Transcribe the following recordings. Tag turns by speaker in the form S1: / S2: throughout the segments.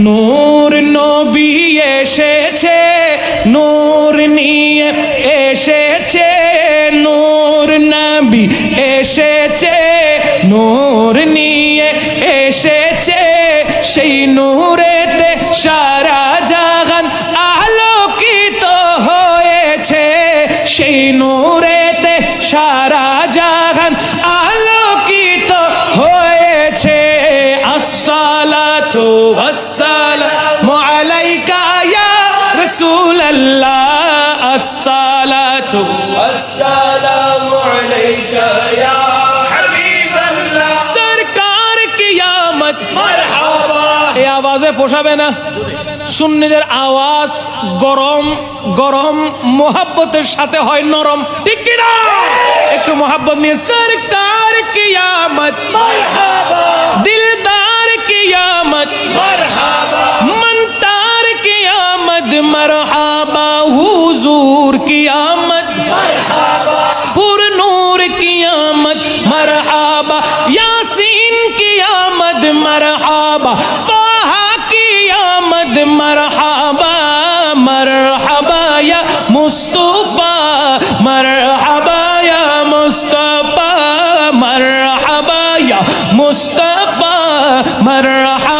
S1: নূর নবী এসেছে নূর নিয়ে এসেছে নূর নবী এসেছে নূর নিয়ে এসেছে সেই নূরেতে রাসূলুল্লাহ আসসালাতু
S2: السلام عليك يا حبيب الله
S1: সরকার কিয়ামত
S2: مرحبا
S1: এই আওয়াজে পোষাবে না সুন্নিদের আওয়াজ গরম গরম মোহাব্বতের সাথে হয় নরম ঠিক কিনা একটু মোহাব্বত নিয়ে সরকার কিয়ামত
S2: مرحبا
S1: দিলদার কিয়ামত
S2: مرحبا
S1: منتار কিয়ামত মরহাবা হুজুর কিয়ামত পুর নূর কিয়ামত মরহাবা ইয়াসিন কিয়ামত মরহাবা তাহা কিয়ামত মরহাবা মরহাবা ইয়া মুস্তাফা মরহাবা ইয়া মুস্তাফা মরহাবা ইয়া মুস্তাফা মরহাবা ইয়া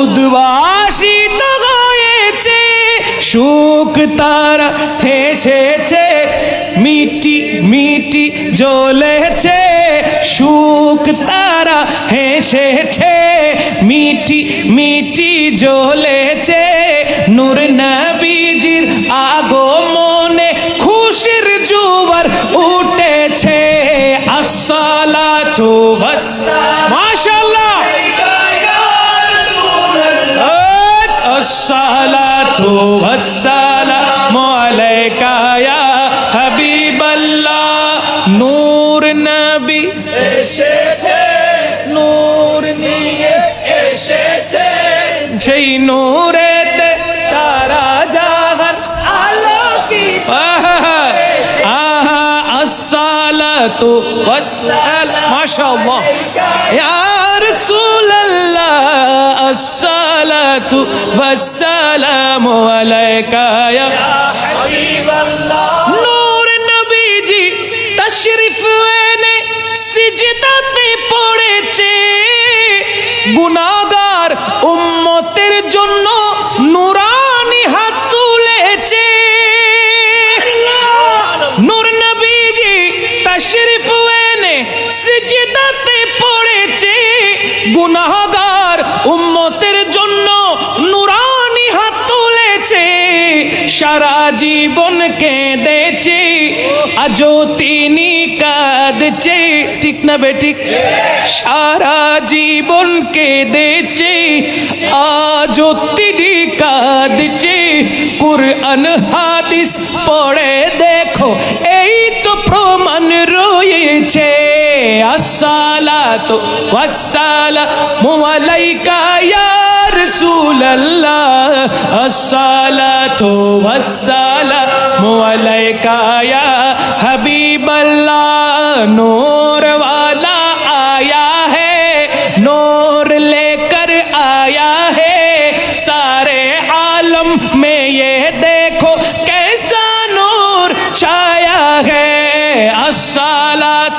S1: উদ্ভাসিত হয়েছে, সুখ তারা হেসেছে, মিটি মিটি জ্বলেছে, সুখ তারা হেসেছে, মিটি মিটি জ্বলেছে, নূর নবীজির আগমনে খুশির জুয়ার উঠেছে। আসসালাতু ওয়াসসালাম মাশাআল্লাহ হাবিবাল্লা নূর নবী।
S2: এসেছে
S1: নূর নিয়ে
S2: এসেছে।
S1: সেই নূরে সারা জাহান
S2: আলোকি
S1: আহা আসসালাতু ওয়াসসাল গুনাহগার উম্মতের জন্য নুরানি হাত তুলেছে। নূর নবীজি তশরিফ এনে সিজদাতে পড়েছে। গুনাহগার উম্মতের জন্য নুরানি হাত তুলেছে। সারা জীবন কেঁদেছে, আজও তিনি কাঁদছে। ঠিক না বেঠিক সারা জীবন কেঁদেছে, আজও তিনি কাঁদছে। কুরআন, হাদিস পড়ে দেখো, এই তো প্রমাণ রয়েছে। আসসালাতু ওয়াসসালামু আলাইকা ইয়া রাসূলুল্লাহ। আসসালাতু ওয়াসসালামু আলাইকা ইয়া হাবিবাল্লাহ। নূর